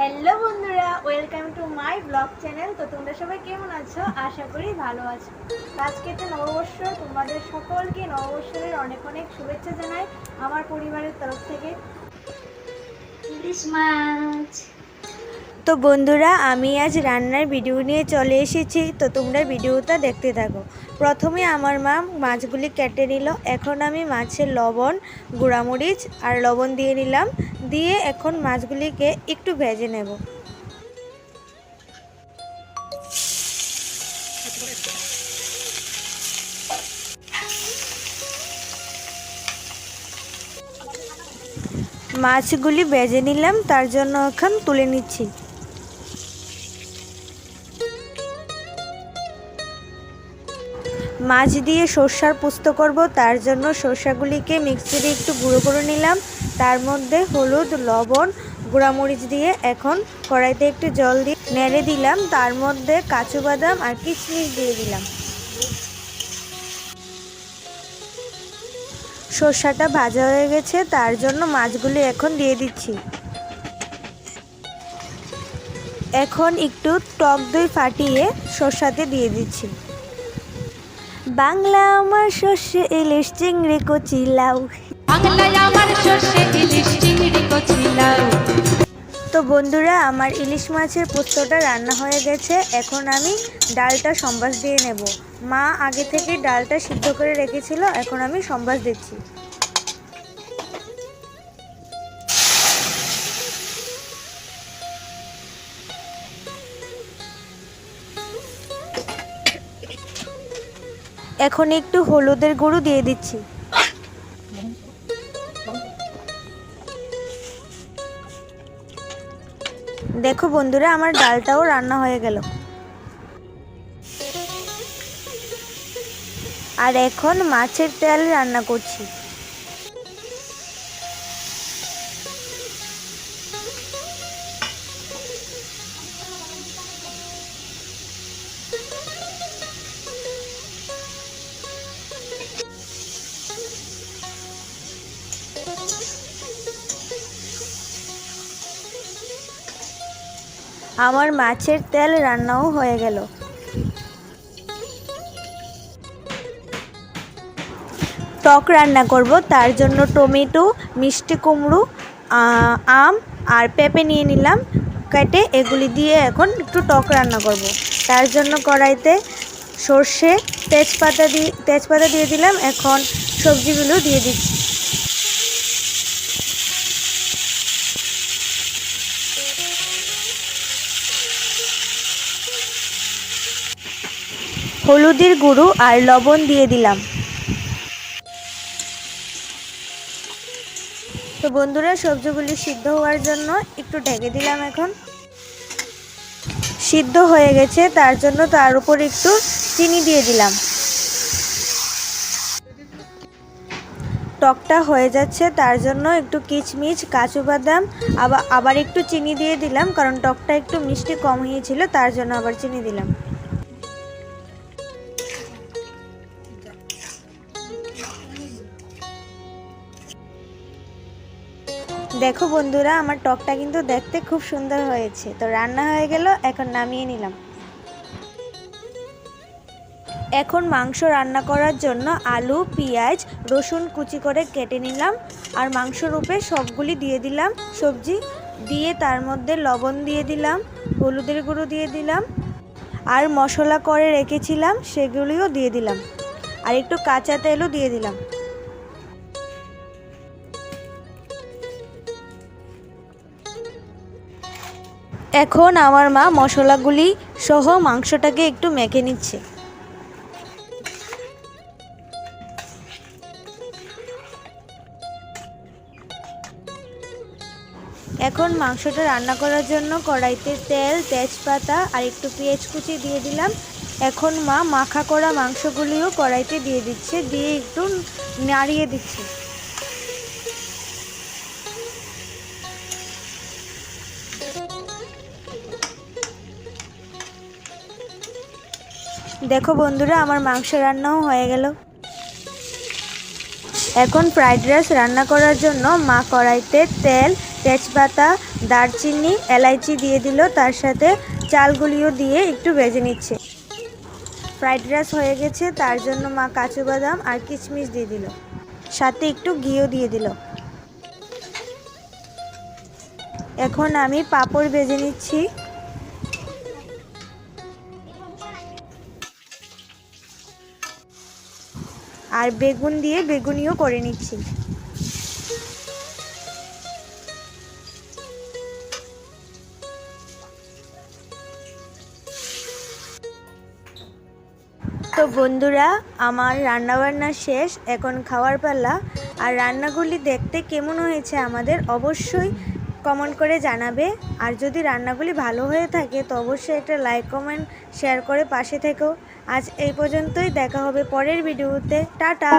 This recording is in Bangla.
হ্যালো বন্ধুরা welcome to my blog channel তো তোমরা সবাই কেমন আছো? আশা করি ভালো আছো। আজকে তো নববর্ষ, তোমাদের সকলকে নববর্ষের অনেক অনেক শুভেচ্ছা জানাই আমার পরিবারের তরফ থেকে। তো বন্ধুরা, আমি আজ রান্নার ভিডিও নিয়ে চলে এসেছি। তো তোমরা ভিডিওটা দেখতে থাকো। প্রথমে আমার মা মাছগুলি কেটে নিল। এখন আমি মাছের লবণ, গুঁড়ামরিচ আর লবণ দিয়ে নিলাম। দিয়ে এখন মাছগুলিকে একটু ভেজে নেব। মাছগুলি ভেজে নিলাম। তার জন্য এখন তুলে নিচ্ছি। মাছ দিয়ে সর্ষার পুস্ত করব, তার জন্য সর্ষাগুলিকে মিক্সিতে একটু গুঁড়ো করে নিলাম। তার মধ্যে হলুদ, লবণ, গুঁড়ামরিচ দিয়ে এখন কড়াইতে একটু জল দিয়ে নেড়ে দিলাম। তার মধ্যে কাজু বাদাম আর কিশমিশ দিয়ে দিলাম। সর্ষাটা ভাজা হয়ে গেছে, তার জন্য মাছগুলি এখন দিয়ে দিচ্ছি। এখন একটু টক দই ফাটিয়ে সর্ষাতে দিয়ে দিচ্ছি। বাংলা আমার শস্যে ইলিশ চিংড়ি কচি লাউ। বাংলায় আমার সর্ষে ইলিশ চিংড়ি কচিলাও তো বন্ধুরা আমার ইলিশ মাছের পোস্তটা রান্না হয়ে গেছে। এখন আমি ডালটা সম্বাস দিয়ে নেব। মা আগে থেকে ডালটা সিদ্ধ করে রেখেছিল এখন আমি সম্বাস দিচ্ছি। এখন একটু হলুদের গুঁড়ো দিয়ে দিচ্ছি। দেখো বন্ধুরা, আমার ডালটাও রান্না হয়ে গেল। আর এখন মাছের তেল রান্না করছি। আমার মাছের তেল রান্নাও হয়ে গেল। টক রান্না করব, তার জন্য টমেটো, মিষ্টি কুমড়ো আম আর পেঁপে নিয়ে নিলাম। কেটে এগুলি দিয়ে এখন একটু টক রান্না করব। তার জন্য কড়াইতে সর্ষে, তেজপাতা দিয়ে তেজপাতা দিয়ে দিলাম। এখন সবজিগুলো দিয়ে দিচ্ছি। হলুদের গুঁড়ো আর লবণ দিয়ে দিলাম। তো বন্ধুরা, সবজিগুলি সিদ্ধ হওয়ার জন্য একটু ঢেকে দিলাম এখন। সিদ্ধ হয়ে গেছে, তার জন্য তার উপর একটু চিনি দিয়ে দিলাম। টকটা হয়ে যাচ্ছে, তার জন্য একটু কিচমিচ, কাজু বাদাম, আবার আবার একটু চিনি দিয়ে দিলাম, কারণ টকটা একটু মিষ্টি কম হয়েছিল, তার জন্য আবার চিনি দিলাম। দেখো বন্ধুরা, আমার টকটা কিন্তু দেখতে খুব সুন্দর হয়েছে। তো রান্না হয়ে গেল, এখন নামিয়ে নিলাম। এখন মাংস রান্না করার জন্য আলু, পেঁয়াজ, রসুন কুচি করে কেটে নিলাম। আর মাংস রূপে সবগুলি দিয়ে দিলাম। সবজি দিয়ে তার মধ্যে লবণ দিয়ে দিলাম, হলুদের গুঁড়ো দিয়ে দিলাম। আর মশলা করে রেখেছিলাম, সেগুলিও দিয়ে দিলাম। আর একটু কাঁচা তেলও দিয়ে দিলাম। এখন আমার মা মশলাগুলি সহ মাংসটাকে একটু মেখে নিচ্ছে। এখন মাংসটা রান্না করার জন্য কড়াইতে তেল, তেজপাতা আর একটু পেঁয়াজ কুচি দিয়ে দিলাম। এখন মা মাখা করা মাংসগুলিও কড়াইতে দিয়ে দিচ্ছে, দিয়ে একটু নাড়িয়ে দিচ্ছে। দেখো বন্ধুরা, আমার মাংস রান্নাও হয়ে গেল। এখন ফ্রাইড রাইস রান্না করার জন্য মা কড়াইতে তেল, তেজপাতা, দারচিনি, এলাইচি দিয়ে দিল। তার সাথে চালগুলিও দিয়ে একটু ভেজে নিচ্ছে। ফ্রাইড রাইস হয়ে গেছে, তার জন্য মা কাজু বাদাম আর কিশমিশ দিয়ে দিল। সাথে একটু ঘিও দিয়ে দিল। এখন আমি পাঁপড় ভেজে নিচ্ছি। আর বেগুন দিয়ে বেগুনিও করে নিচ্ছি। তো বন্ধুরা, আমার রান্নাবান্না শেষ, এখন খাওয়ার পালা। আর রান্নাগুলি দেখতে কেমন হয়েছে আমাদের অবশ্যই কমেন্ট করে জানাবে। আর যদি রান্নাগুলি ভালো হয়ে থাকে, তো অবশ্যই একটা লাইক কমেন্ট শেয়ার করে পাশে থেকেও আজ এই পর্যন্তই, দেখা হবে পরের ভিডিওতে টাটা!